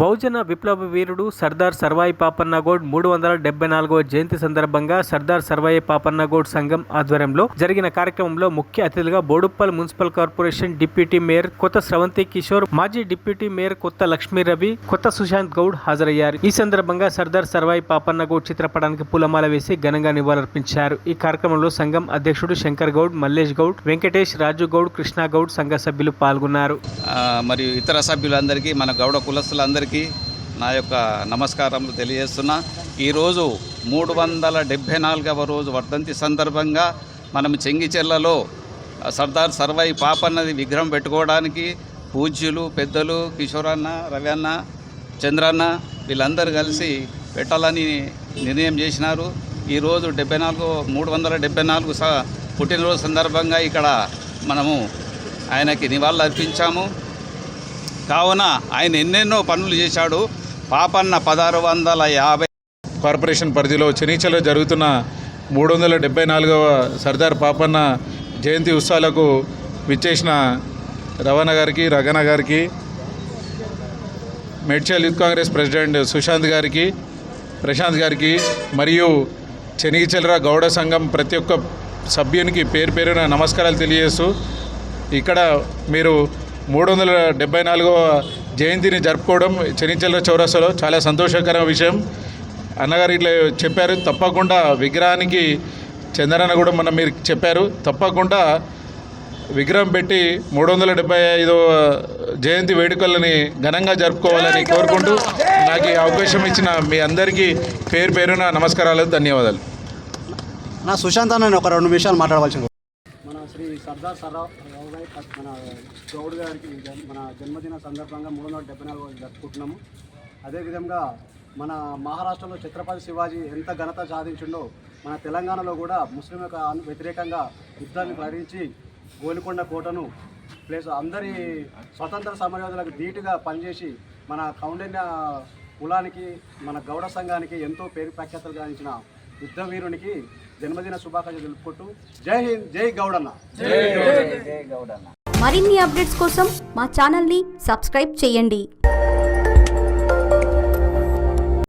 బహుజన విప్లవ వీరుడు సర్దార్ సర్వాయి పాపన్నగౌడ్ మూడు వందల డెబ్బై నాలుగవ జయంతి సందర్భంగా సర్దార్ సర్వాయి పాపన్నగౌడ్ సంఘం ఆధ్వర్యంలో జరిగిన కార్యక్రమంలో ముఖ్య అతిథిగా Boduppal municipal corporation deputy mayor Kotha Sravanthi Kishore మాజీ డిప్యూటీ మేయర్ కొత్త లక్ష్మీ రవి కొత్త సుశాంత్ గౌడ్ హాజరయ్యారు. ఈ సందర్భంగా సర్దార్ సర్వాయి పాపన్నగోడ్ చిత్రపటానికి పూలమాల వేసి ఘనంగా నివాళులర్పించారు. ఈ కార్యక్రమంలో సంఘం అధ్యక్షుడు శంకర్ గౌడ్ మల్లేష్ గౌడ్ వెంకటేష్ రాజు గౌడ్ కృష్ణ గౌడ్ సంఘ సభ్యులు పాల్గొన్నారు. మరియు ఇతర సభ్యులందరికీ మన గౌడ కులస్తులందరికీ నా యొక్క నమస్కారములు తెలియజేస్తున్నా. ఈరోజు మూడు వందల డెబ్భై నాలుగవ రోజు వర్ధంతి సందర్భంగా మనం చెంగిచెర్లలో సర్దార్ సర్వై పాపన్నది విగ్రహం పెట్టుకోవడానికి పూజ్యులు పెద్దలు కిషోరన్న రవి అన్న చంద్రన్న వీళ్ళందరూ కలిసి పెట్టాలని నిర్ణయం చేసినారు. ఈరోజు డెబ్బై నాలుగు మూడు వందల డెబ్బై నాలుగు స పుట్టినరోజు సందర్భంగా ఇక్కడ మనము ఆయనకి నివాళులు అర్పించాము. కావున ఆయన ఎన్నెన్నో పనులు చేశాడు. పాపన్న పదహారు వందల యాభై కార్పొరేషన్ పరిధిలో చెనీచలో జరుగుతున్న మూడు వందల డెబ్బై నాలుగవ సర్దార్ పాపన్న జయంతి ఉత్సవాలకు విచ్చేసిన రవాణా గారికి రగన గారికి మేడ్చల్ యూత్ కాంగ్రెస్ ప్రెసిడెంట్ సుశాంత్ గారికి ప్రశాంత్ గారికి మరియు చెనిగిచెలర గౌడ సంఘం ప్రతి ఒక్క సభ్యునికి పేరు పేరున నమస్కారాలు తెలియజేస్తూ ఇక్కడ మీరు మూడు వందల డెబ్బై నాలుగవ జయంతిని జరుపుకోవడం చెనిచెలర చౌరస్తాలో చాలా సంతోషకర విషయం. అన్నగారు ఇట్లా చెప్పారు తప్పకుండా విగ్రహానికి చంద్రన్న కూడా మనం మీరు చెప్పారు తప్పకుండా విగ్రహం పెట్టి మూడు వందల డెబ్బై ఐదవ జయంతి వేడుకలని ఘనంగా జరుపుకోవాలని కోరుకుంటూ నాకు ఈ అవకాశం ఇచ్చిన మీ అందరికీ పేరు పేరున నమస్కారాలు ధన్యవాదాలు. నా సుశాంత్ అన్న నేను ఒక రెండు నిమిషాలు మాట్లాడవలసింది శ్రీ సర్దార్ సర్రావు గారి మన గౌడ్ గారికి జన్- మన జన్మదిన సందర్భంగా మూడు వందల డెబ్బై నాలుగు జరుపుకుంటున్నాము. అదేవిధంగా మన మహారాష్ట్రలో ఛత్రపతి శివాజీ ఎంత ఘనత సాధించిండో మన తెలంగాణలో కూడా ముస్లిం యొక్క వ్యతిరేకంగా యుద్ధాన్ని భరించి గోలికొండ కోటను ప్లస్ అందరి స్వతంత్ర సమరయోధులకు ధీటుగా పనిచేసి మన కౌండిన్య కులానికి మన గౌడ సంఘానికి ఎంతో పేరు ప్రఖ్యాతలు గాంచిన యుద్ధ వీరునికి జన్మదిన శుభాకాంక్షలు తెలుపుకుంటూ జై హింద్ జై గౌడన్న. మరిన్ని అప్డేట్స్ కోసం మా ఛానల్ని సబ్స్క్రైబ్ చేయండి.